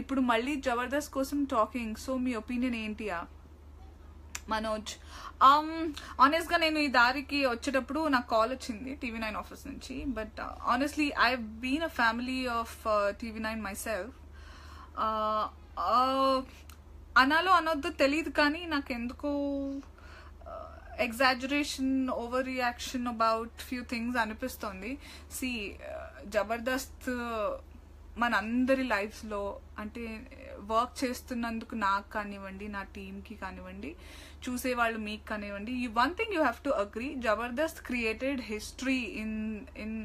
ఇప్పుడు మళ్ళీ జబర్దస్త్ కోసం టాకింగ్ సో మీ ఒపీనియన్ ఏంటియా మనోజ్ um, ఆనెస్ట్గా నేను ఈ దారికి వచ్చేటప్పుడు నాకు కాల్ వచ్చింది టీవీ నైన్ ఆఫీస్ నుంచి but honestly I been a family of TV nine myself అనాలో అనొద్దో తెలియదు కానీ నాకు ఎందుకో exaggeration over reaction about few things అనిపిస్తుంది సి జబర్దస్త్ uh, మన అందరి లైఫ్స్లో అంటే వర్క్ చేస్తున్నందుకు నాకు కానివ్వండి నా టీంకి కానివ్వండి చూసేవాళ్ళు మీకు కానివ్వండి ఈ one thing you have to agree Jabardasth created history in in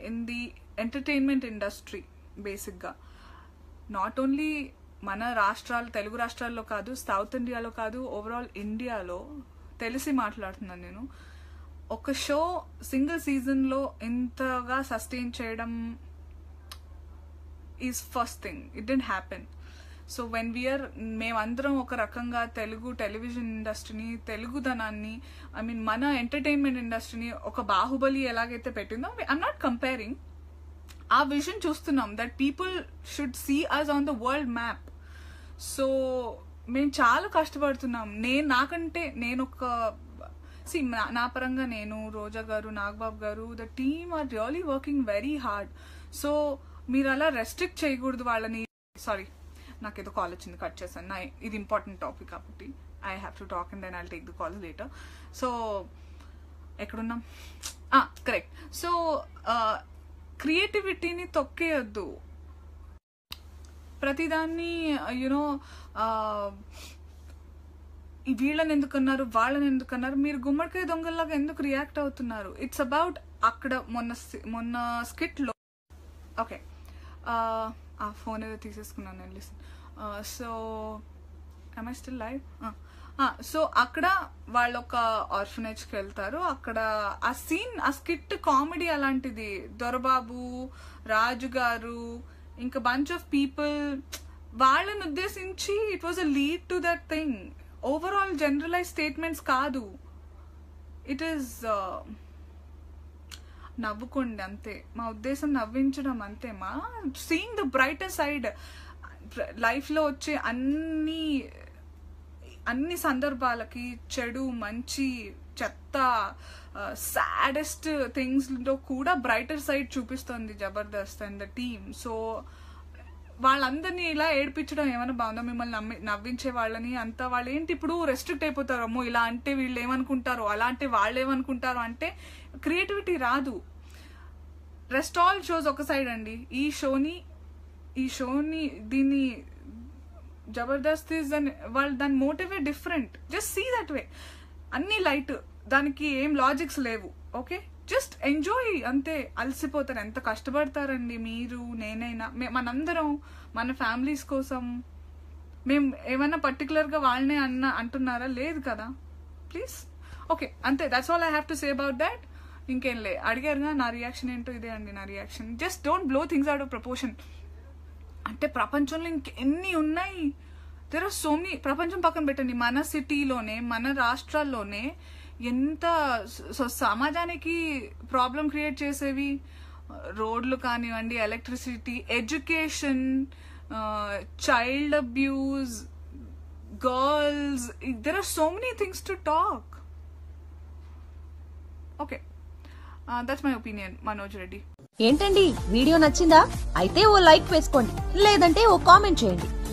in the entertainment industry బేసిక్గా నాట్ ఓన్లీ మన రాష్ట్రాలు తెలుగు రాష్ట్రాల్లో కాదు సౌత్ ఇండియాలో కాదు ఓవరాల్ ఇండియాలో తెలిసి మాట్లాడుతున్నాను నేను. ఒక షో సింగిల్ సీజన్లో ఇంతగా సస్టైన్ చేయడం is first thing it didn't happen so when we are మేమందరం ఒక రకంగా తెలుగు టెలివిజన్ ఇండస్ట్రీని తెలుగుదనాన్ని ఐ మీన్ మన ఎంటర్టైన్మెంట్ ఇండస్ట్రీని ఒక బాహుబలి ఎలాగైతే పెట్టిందో ఐఎమ్ నాట్ కంపేరింగ్ ఆ విజన్ చూస్తున్నాం that people should see us on the world map so మేము చాలా కష్టపడుతున్నాం. నేను నాకంటే నేను ఒక సి నా పరంగా నేను Roja garu Nagababu garu the team are really working very hard so మీరు అలా రెస్ట్రిక్ట్ చేయకూడదు వాళ్ళని. సారీ నాకు ఏదో కాల్ వచ్చింది కట్ చేశాను. నా ఇది ఇంపార్టెంట్ టాపిక్ కాబట్టి I have to talk and then I take the call later so ఎక్కడున్నాం? కరెక్ట్ సో క్రియేటివిటీని తొక్కేయద్దు. ప్రతిదాన్ని యునో వీళ్ళని ఎందుకన్నారు వాళ్ళని ఎందుకన్నారు మీరు గుమ్మడికాయ దొంగల్లాగా ఎందుకు రియాక్ట్ అవుతున్నారు? ఇట్స్ అబౌట్ అక్కడ మొన్న మొన్న స్కిట్లో ఓకే ఆ ఫోన్ ఏదో తీసేసుకున్నాను నేను listen so I still live so అక్కడ వాళ్ళు ఒక ఆర్ఫనేజ్కి వెళ్తారు. అక్కడ ఆ సీన్ ఆ స్కిట్ కామెడీ అలాంటిది. దొరబాబు రాజు గారు ఇంకా బంచ్ ఆఫ్ పీపుల్ వాళ్ళని ఉద్దేశించి it was a lead to that thing overall generalize statements కాదు. ఇట్ ఈస్ uh, నవ్వుకోండి అంతే. మా ఉద్దేశం నవ్వించడం అంతే మా. సీయింగ్ ద బ్రైటర్ సైడ్ లైఫ్లో వచ్చే అన్ని అన్ని సందర్భాలకి చెడు మంచి చెత్త సాడెస్ట్ థింగ్స్లో కూడా బ్రైటర్ సైడ్ చూపిస్తుంది Jabardasth and the team so వాళ్ళందరినీ ఇలా ఏడిపించడం ఏమైనా బాగుందా? మిమ్మల్ని నమ్మి నవ్వించే వాళ్ళని అంతా వాళ్ళు ఏంటి ఇప్పుడు రెస్ట్రిక్ట్ అయిపోతారు? అమ్మో ఇలా అంటే వీళ్ళు ఏమనుకుంటారు అలా అంటే వాళ్ళు ఏమనుకుంటారు అంటే క్రియేటివిటీ రాదు. రెస్ట్ ఆల్ షోస్ ఒక సైడ్ అండి. ఈ షోని ఈ షోని దీన్ని జబర్దస్త్ ఇస్ దాని వాళ్ళు దాని మోటివే different just see that way అన్ని లైట్ దానికి ఏం లాజిక్స్ లేవు ఓకే జస్ట్ ఎంజాయ్ అంతే. అలసిపోతారు. ఎంత కష్టపడతారండి మీరు నేనైనా. మనందరం మన ఫ్యామిలీస్ కోసం. మేము ఏమైనా పర్టికులర్గా వాళ్ళనే అన్న అంటున్నారా? లేదు కదా. ప్లీజ్ ఓకే అంతే. That's all I have to say about that ఇంకేం లే. అడిగారుగా నా రియాక్షన్ ఏంటో ఇదే అండి నా reaction just don't blow things out of proportion అంటే ప్రపంచంలో ఇంకెన్ని ఉన్నాయి? దెర్ ఆర్ సో మెనీ ప్రపంచం పక్కన పెట్టండి. మన సిటీలోనే మన రాష్ట్రాల్లోనే ఎంత సమాజానికి ప్రాబ్లం క్రియేట్ చేసేవి? రోడ్లు కానివ్వండి electricity education child abuse girls there are so many things to talk okay that's my opinion Manoj Reddy ఏంటండి? వీడియో నచ్చిందా? అయితే ఓ లైక్ వేసుకోండి. లేదంటే ఓ కామెంట్ చేయండి.